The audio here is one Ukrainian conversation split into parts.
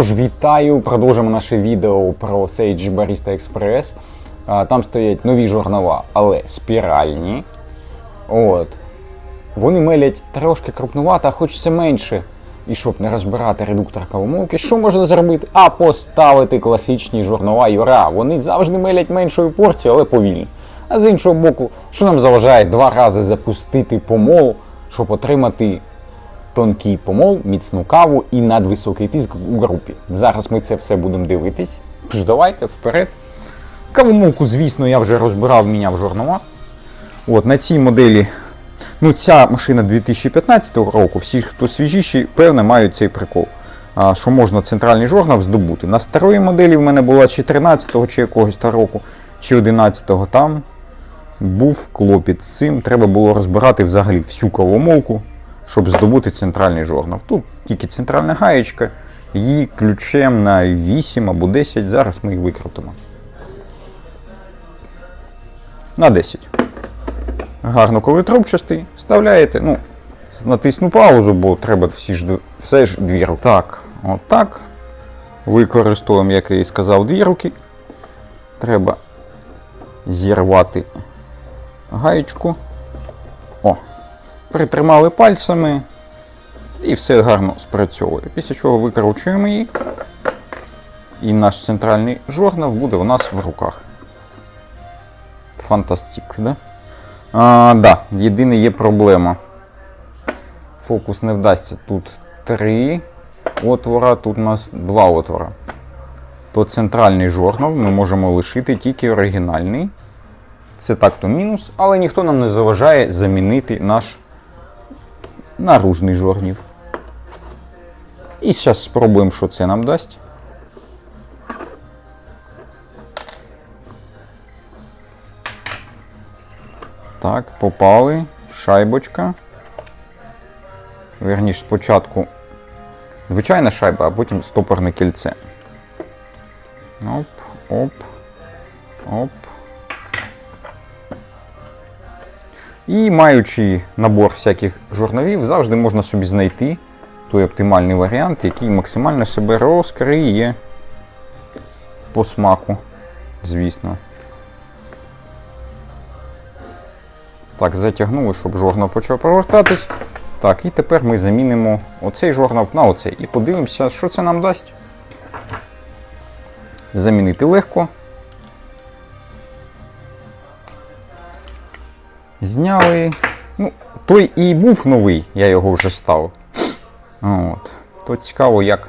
Тож вітаю, продовжимо наше відео про Sage Barista Express. Там стоять нові жорнова, але спіральні. От. Вони мелять трошки крупнувато, а хочеться менше. І щоб не розбирати редуктор кавомолки, що можна зробити? А поставити класичні жорнова Юра. Вони завжди мелять меншою порцією, але повільно. А з іншого боку, що нам заважає два рази запустити помол, щоб отримати тонкий помол, міцну каву і надвисокий тиск у групі. Зараз ми це все будемо дивитись. Тож давайте вперед. Кавомолку, звісно, я вже розбирав, міняв жорнова. От, на цій моделі, ну ця машина 2015 року, всі, хто свіжіші, певне, мають цей прикол. Що можна центральний жорнав здобути. На старої моделі в мене була чи 13-го, чи якогось року, чи 11-го там був клопіт з цим. Треба було розбирати взагалі всю кавомолку, щоб здобути центральний жорнав. Тут тільки центральна гаєчка, її ключем на 8 або 10. Зараз ми їх викрутимо. На 10. Гарно, коли трубчастий, вставляєте. Ну, натисну паузу, бо треба всі ж, все ж дві руки. Так, отак. Використовуємо, як я і сказав, дві руки. Треба зірвати гаєчку. Притримали пальцями і все гарно спрацьовує. Після чого викручуємо її. І наш центральний жорнав буде у нас в руках. Фантастик, да? А, да, єдине є проблема. Фокус не вдасться. Тут три отвора, тут у нас два отвора. То центральний жорнав ми можемо лишити тільки оригінальний. Це так-то мінус, але ніхто нам не заважає замінити наш наружний жорнів. І зараз спробуємо, що це нам дасть. Так, попали. Шайбочка. Верніше, спочатку звичайна шайба, а потім стопорне кільце. Оп, оп, оп. І маючи набор всяких журналів, завжди можна собі знайти той оптимальний варіант, який максимально себе розкриє по смаку, звісно. Так, затягнули, щоб жорнал почав провертатись. Так, і тепер ми замінимо оцей жорнал на оцей. І подивимося, що це нам дасть. Замінити легко. Зняли. Ну, той і був новий, я його вже ставив. От. То цікаво, як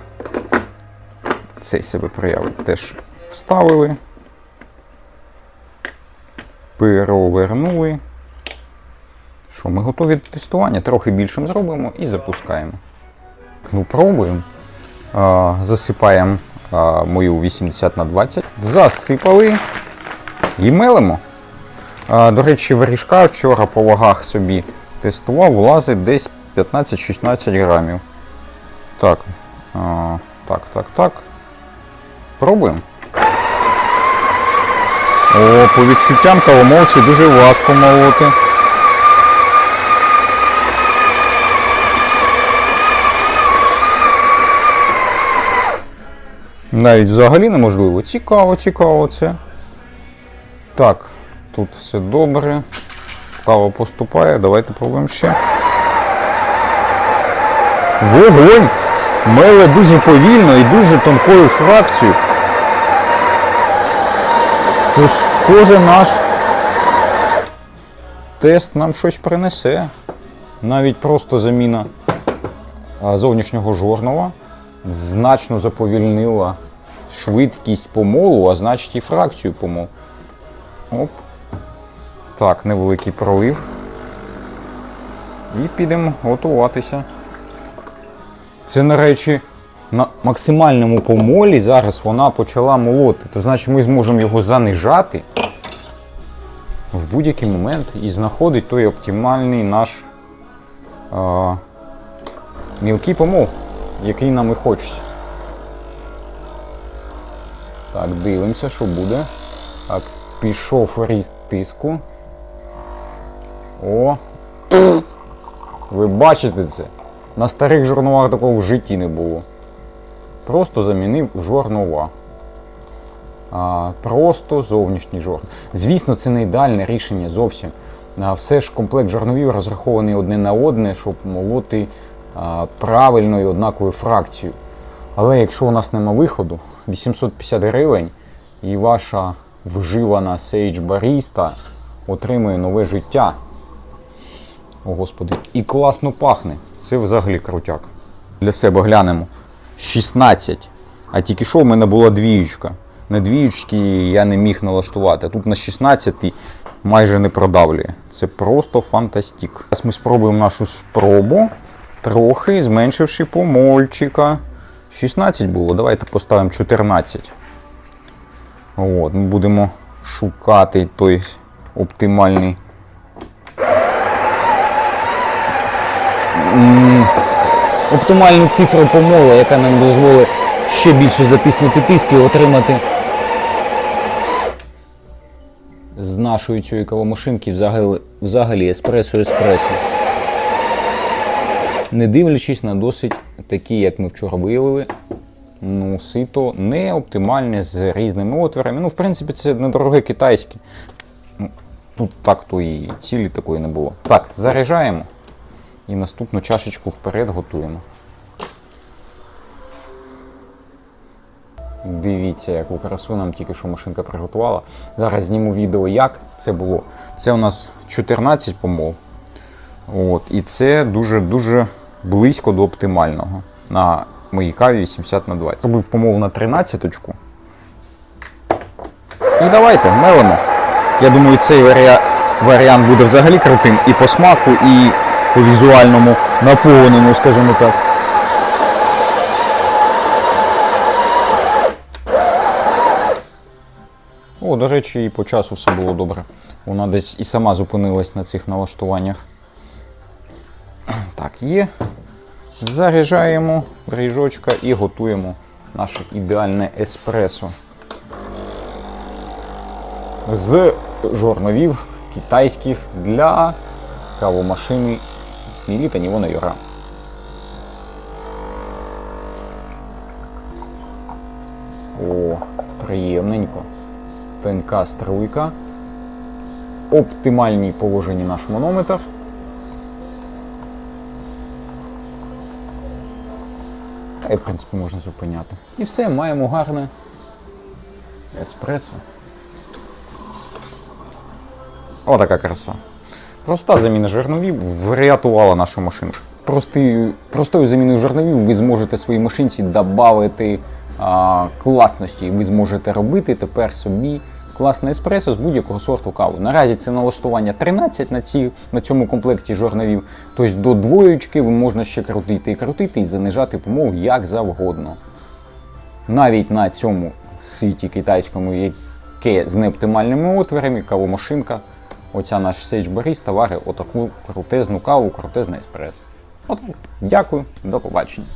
цей себе проявить. Теж вставили. Перевернули. Що, ми готові до тестування? Трохи більшим зробимо і запускаємо. Ну, пробуємо. А, засипаємо а, мою 80 на 20. Засипали і мелимо. До речі, виріжка вчора по вагах собі тестував, влазить десь 15-16 грамів. Так. А, так, так, так. Пробуємо. О, по відчуттям кавомовці дуже важко молоти. Навіть взагалі неможливо. Цікаво, цікаво це. Так, тут все добре. Кава поступає, давайте пробуємо ще. Вогонь! Меле дуже повільно і дуже тонкою фракцією. Тобто кожен наш тест нам щось принесе. Навіть просто заміна зовнішнього жорнова значно заповільнила швидкість помолу, а значить і фракцію помолу. Оп. Так, невеликий пролив. І підемо готуватися. Це, на речі, на максимальному помолі зараз вона почала молоти. То значить ми зможемо його занижати в будь-який момент і знаходить той оптимальний наш а, мілкий помол, який нам і хочеться. Так, дивимося, що буде. Так, пішов ріст тиску. О! Ви бачите це? На старих журналах такого в житті не було. Просто замінив жорнова. А, просто зовнішній жорн. Звісно, це не ідеальне рішення зовсім. А, все ж комплект жорновів розрахований одне на одне, щоб молоти а, правильно і однакову фракцію. Але якщо у нас нема виходу, 850 гривень і ваша вживана Sage Barista отримує нове життя. О, Господи, і класно пахне. Це взагалі крутяк. Для себе глянемо. 16. А тільки що в мене була двіючка. На двіючки я не міг налаштувати. Тут на 16 майже не продавлює. Це просто фантастик. Зараз ми спробуємо нашу спробу, трохи зменшивши помольчика. 16 було, давайте поставимо 14. От, ми будемо шукати той оптимальний. Оптимальну цифру помола, яка нам дозволить ще більше затиснути тиск і отримати з нашої цієї кавомашинки взагалі, взагалі еспресо-еспресо. Не дивлячись на досить такі, як ми вчора виявили, ну, сито не оптимальне з різними отворами. Ну, в принципі, це недороге китайське. Ну, Тут так то і цілі такої не було. Так, заряджаємо і наступну чашечку вперед готуємо. Дивіться, яку красу нам тільки що машинка приготувала. Зараз зніму відео, як це було. Це у нас 14 помол. От, і це дуже-дуже близько до оптимального на моїй каві 80 на 20. Зробив помол на 13 очку. І давайте, мелимо. Я думаю, цей варіант буде взагалі крутим і по смаку, і по візуальному наповненню, скажімо так. О, до речі, і по часу все було добре. Вона десь і сама зупинилась на цих налаштуваннях. Так, є. Заряджаємо ріжочка і готуємо наше ідеальне еспресо. З жорновів китайських для кавомашини Ліліта Нівона Юра. О, приємненько. Тонка струйка. Оптимальній положенні наш манометр. Та й, в принципі, можна зупиняти. І все, маємо гарне еспресо. Отака краса. Проста заміна жерновів врятувала нашу машину. Простою, простою заміною жерновів ви зможете своїй машинці додати класності. Ви зможете робити тепер собі класне еспресо з будь-якого сорту кави. Наразі це налаштування 13 на, ці, на цьому комплекті жорновів. Тобто до двоєчки ви можна ще крутити і крутити і занижати помов як завгодно. Навіть на цьому ситі китайському, яке з неоптимальними отворами, кавомашинка, оця наш Sage Barista варить отаку крутезну каву, крутезний еспрес. Отак. Дякую, до побачення.